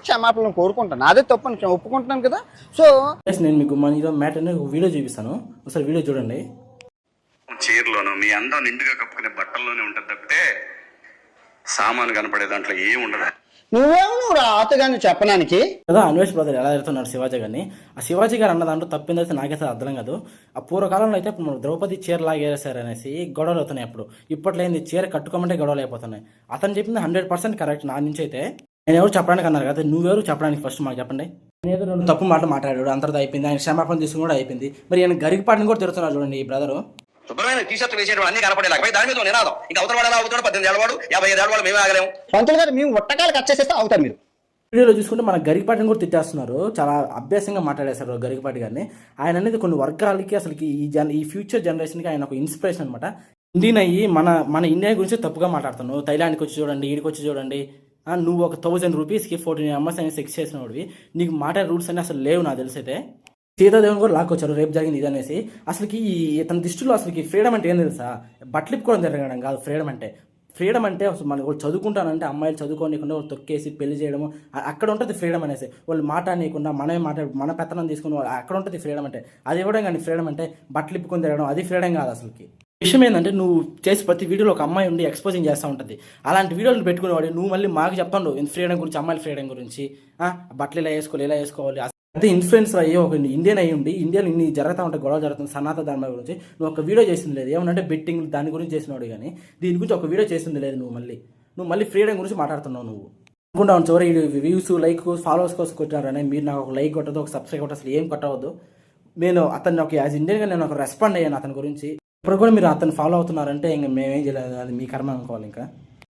క్షమాపణలు కోరుకుంటాను. అదే తప్పని ఒప్పుకుంటున్నాను కదా. సో నేను మీకు మన ఈరోజు మ్యాటర్ వీడియో చూపిస్తాను. ఒకసారి వీడియో చూడండి. చీరలోను మీ అందం నిండుగా కప్పుకునే బట్టల్లోనే ఉంటుంది తప్పితే సామాను కనపడే దాంట్లో ఏం ఉండదు. నువ్వేమో నువ్వు రాతగాని చెప్పడానికి. కదా అన్వేష్ బ్రదర్ ఎలా ఎడుతున్నాడు శివాజీ గారిని? ఆ శివాజీ గారు అన్న దాంట్లో తప్పిందైతే నాకైతే అర్థం కాదు. ఆ పూర్వకాలంలో అయితే ఇప్పుడు మన ద్రౌపది చీర లాగేసారు అనేసి గొడవలు అవుతున్నాయి అప్పుడు. ఇప్పట్లో ఏంది? చీర కట్టుకోమంటే గొడవలు అయిపోతున్నాయి. అతను చెప్పింది హండ్రెడ్ పర్సెంట్ కరెక్ట్ నా నుంచి అయితే. నేను ఎవరు చెప్పడానికి అన్నారు కదా నువ్వెవరు చెప్పడానికి ఫస్ట్ మాకు చెప్పండి. నేను ఏదో రెండు తప్పు మాటలు మాట్లాడాడు అంతటితో అయిపోయింది. ఆయన క్షమాపణ తీసుకుని కూడా అయిపోయింది. మరి ఆయన గరికపాటిని కూడా తిడుతున్నాడు చూడండి ఈ బ్రదరు శుభ్రమైన టీ షర్ట్ వేసేయడం అన్ని కనపడేలాగా దాని మీద నినాదం. ఇంకా అవతల వాడు ఎలా అవుతాడు పద్దెనిమిది ఏళ్ళవాడు యాభై ఐదు ఏళ్ళవాడు మేమే ఆగలేము. పంతులు గారు మేము ఉట్టకాయలు కట్ చేసేస్తే అవుతారు మీరు. వీడియోలో చూసుకుంటే మన గరికపాటిని కూడా తిట్టేస్తున్నారు. చాలా అభ్యాసంగా మాట్లాడేశారు గరికపాటి గారిని. ఆయన అనేది కొన్ని వర్గాలకి అసలుకి ఈ జన్ ఈ ఫ్యూచర్ జనరేషన్కి ఆయన ఒక ఇన్స్పిరేషన్ అనమాట ఇండియన్ అయ్యి మన మన ఇండియా గురించి తప్పుగా మాట్లాడుతున్నావు. థైలాండ్కి వచ్చి చూడండి ఈడికి వచ్చి చూడండి. నువ్వు ఒక థౌజండ్ రూపీస్కి ఫోర్టీన్ అవర్స్ అయినా సెక్స్ చేసిన నీకు మాట రూల్స్ అని అసలు లేవు నాకు తెలిసైతే. సీతాదేవుని కూడా లాక్కొచ్చారు రేపు జరిగింది ఇది అనేసి. అసలుకి ఈ ఇతని దృష్టిలో అసలుకి ఫ్రీడమ్ అంటే ఏం తెలుసా? బట్టలు ఇప్పుకోవడం జరగడం కాదు ఫ్రీడమ్ అంటే. ఫ్రీడమ్ అంటే అసలు మనం వాళ్ళు చదువుకుంటానంటే అమ్మాయిలు చదువుకోనికుండా వాళ్ళు తొక్కేసి పెళ్ళి చేయడము. అక్కడ ఉంటుంది ఫ్రీడమ్ అనేసి. వాళ్ళు మాట అనేకుండా మనమే మాట మన పెత్తనం తీసుకుని వాళ్ళు అక్కడ ఉంటుంది ఫ్రీడమ్ అంటే. అది ఇవ్వడం కానీ ఫ్రీడమ్ అంటే బట్టలు ఇప్పుకొని తిరగడం అది ఫ్రీడమ్ కాదు అసలుకి. విషయం ఏంటంటే నువ్వు చేసి ప్రతి వీడియోలో ఒక అమ్మాయి ఉండి ఎక్స్పోజింగ్ చేస్తూ ఉంటుంది. అలాంటి వీడియోలు పెట్టుకునేవాడు నువ్వు మళ్ళీ మాకు చెప్తాడు ఫ్రీడమ్ గురించి అమ్మాయిల ఫ్రీడమ్ గురించి బట్టలు ఇలా వేసుకోవాలి ఇలా వేసుకోవాలి? అదే ఇన్ఫ్లుయెన్స్ అయ్యి ఒక ఇండియన్ అయ్యి ఉండి ఇండియాలో ఇన్ని జరుగుతూ ఉంటాయి గొడవ జరుగుతుంది సనాతన ధర్మ గురించి నువ్వు ఒక వీడియో చేసింది లేదు. ఏమనంటే బెట్టింగ్ దాని గురించి చేసినాడు కానీ దీని గురించి ఒక వీడియో చేసింది లేదు నువ్వు మళ్ళీ. నువ్వు మళ్ళీ ఫ్రీడమ్ గురించి మాట్లాడుతున్నావు నువ్వు. అనుకుంటావు చివరి వ్యూస్ లైక్ ఫాలోవర్స్ కోసం కొట్టారని మీరు నాకు ఒక లైక్ కొట్టదు ఒక సబ్స్క్రైబ్ కొట్టదు అసలు ఏం కొట్టవద్దు. నేను అతన్ని ఒక యాజ్ ఇండియన్గా నేను ఒక రెస్పాండ్ అయ్యాను అతని గురించి. ఇప్పుడు కూడా మీరు అతను ఫాలో అవుతున్నారంటే ఇంకా మేమేం చేయలేదు. అది మీ కర్మ అనుకోవాలి ఇంకా.